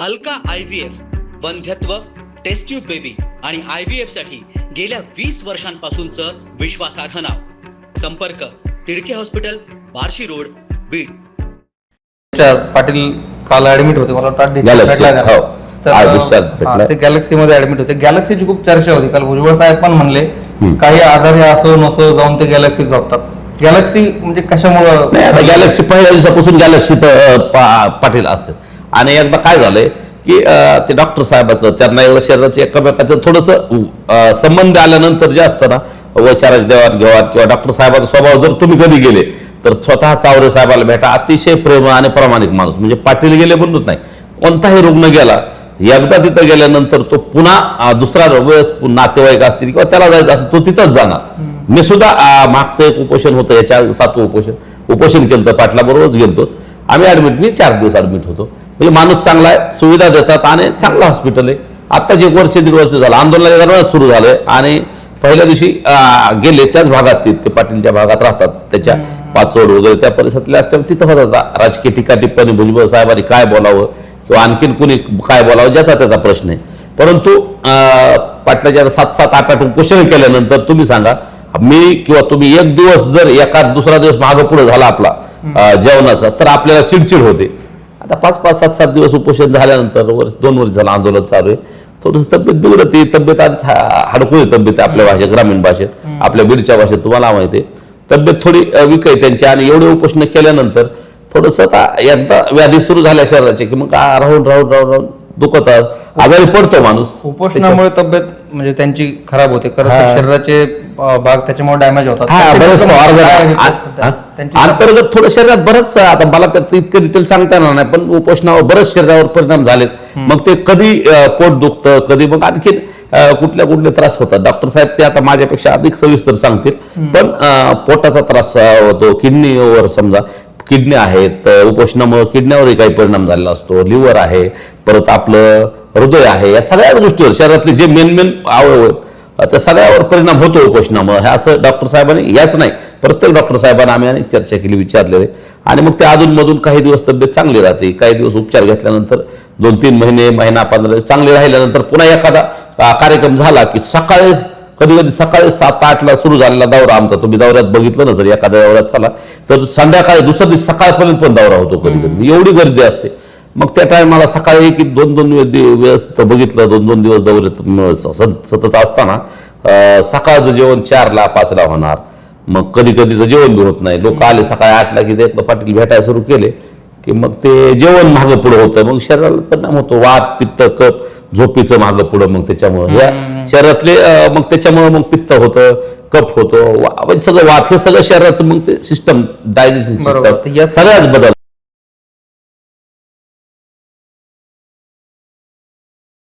Alka I V F वंध्यत्व test tube baby आणि I V एफसाठी गेल्या वीस वर्षांपासूनचं विश्वासार्ह नाव संपर्क तिडके हॉस्पिटल बार्शी रोड बीड पाटील काल ऍडमिट होते मला वाटतं? हो. तर, हा. ते मध्ये ऍडमिट होते गॅलेक्सीची खूप चर्चा होती काल भुजबळ साहेब पण म्हणले. काही आधार असो नसो जाऊन ते गॅलेक्सी झोपतात गॅलेक्सी म्हणजे कशामुळं गॅलेक्सी पहिल्या दिवसापासून गॅलेक्सी पाटील असते आणि एकदा काय झालंय की ते डॉक्टर साहेबाचं त्यांना एकदा शरीराचं एकमेकाचं थोडंसं संबंध आल्यानंतर जे असतं ना वैचाराची देवाणघेवाण किंवा डॉक्टर साहेबांचा स्वभाव जर तुम्ही कधी गेले तर स्वतः चावरे साहेबाला भेटा अतिशय प्रेम आणि प्रामाणिक माणूस. म्हणजे पाटील गेले म्हणूच नाही. कोणताही रुग्ण गेला एकदा तिथं गेल्यानंतर तो पुन्हा दुसरा वेळेस नातेवाईक असतील किंवा त्याला जायचं असेल तो तिथंच जाणार. मी सुद्धा मागचं एक उपोषण होतं याच्या सातवं उपोषण. उपोषण केलं तर पाटलाबरोबरच गेलतो. आम्ही ऍडमिट मी चार दिवस ऍडमिट होतो. म्हणजे माणूस चांगला आहे सुविधा देतात आणि चांगलं हॉस्पिटल आहे. आत्ताच एक वर्ष दीड वर्ष झालं. आंदोलन दरम्यान सुरू झालंय आणि पहिल्या दिवशी गेले त्याच भागात ते पाटीलच्या भागात राहतात. त्याच्या पाचोड वगैरे त्या परिसरातले असल्यामुळे तिथं होतात राजकीय टीका टिप्पणी भुजबळ साहेबांनी काय बोलावं किंवा आणखीन कुणी काय बोलावं ज्याचा त्याचा प्रश्न आहे. परंतु पाटलाच्या सात सात आठ आठ उपोषण केल्यानंतर तुम्ही सांगा मी किंवा तुम्ही एक दिवस जर एका दुसरा दिवस मागं पुढे झाला आपला जेवणाचा तर आपल्याला चिडचिड होते. आता पाच पाच सात सात दिवस उपोषण झाल्यानंतर वर्ष दोन वर्ष झालं आंदोलन चालू आहे. थोडस तब्येत बिघडते तब्येत आज हडकुळी तब्येत आपल्या भाषेत ग्रामीण भाषेत आपल्या बीडच्या भाषेत तुम्हाला माहिती आहे. तब्येत थोडी विक आहे त्यांची आणि एवढे उपोषण केल्यानंतर थोडस आता एकदा व्याधी सुरू झाल्या शरीराची की मग राहून राहून राहून राहून दुखत आजारी पडतो माणूस. उपोषणामुळे तब्येत म्हणजे त्यांची खराब होते. शरीराचे भाग त्याच्यामुळे डॅमेज होतात. हा अंतर्गत थोडं शरीरात बरंच आता मला त्यात इतकं डिटेल सांगता येणार नाही पण उपोषणावर बरेच शरीरावर परिणाम झालेत. मग ते कधी पोट दुखतं कधी मग आणखीन अं, कुठल्या कुठले त्रास होतात. डॉक्टर साहेब ते आता माझ्यापेक्षा अधिक सविस्तर सांगतील. पण पोटाचा त्रास होतो किडनीवर समजा. किडनी आहेत अं, उपोषणामुळे किडनीवरही काही परिणाम झालेला असतो. लिव्हर आहे परत आपलं हृदय आहे या सगळ्याच गोष्टीवर शरीरातले जे मेन मेन अवयव त्या सगळ्यावर परिणाम होतो उपोषणामुळे. हे असं डॉक्टर साहेबांनी याच नाही प्रत्येक डॉक्टर साहेबांना आम्ही अनेक चर्चा केली विचारलेले. आणि मग ते अधूनमधून काही दिवस तब्येत चांगली राहते काही दिवस उपचार घेतल्यानंतर दोन तीन महिने महिना पंधरा दिवस चांगले राहिल्यानंतर पुन्हा एखादा कार्यक्रम झाला की सकाळी कधी कधी सकाळी सात आठला सुरू झालेला दौरा आमचा तुम्ही दौऱ्यात बघितलं ना जर एखाद्या दौऱ्यात चला तर संध्याकाळी दुसऱ्या दिवसि सकाळपर्यंत पण दौरा होतो कधी कधी. एवढी गर्दी असते. मग त्या टायमाला सकाळी की दोन दोन वेळेस बघितलं दोन दोन दिवस दौऱ्यात सतत असताना सकाळचं जेवण चारला पाचला होणार. मग कधी कधी तर जेवण बी होत नाही. लोक आले सकाळी आठला की ते पाटील भेटायला सुरू केले की मग ते जेवण मागं पुढं होतं. मग शरीराला परिणाम होतो. वात पित्त कप झोपीचं मागं पुढं मग त्याच्यामुळं. या शरीरातले मग त्याच्यामुळं मग पित्त होतं कफ होतो वा- म्हणजे सगळं वात हे सगळं शरीराचं मग ते सिस्टम डायजेशन बरोबर. सिस्टम या- सगळ्याच बदल.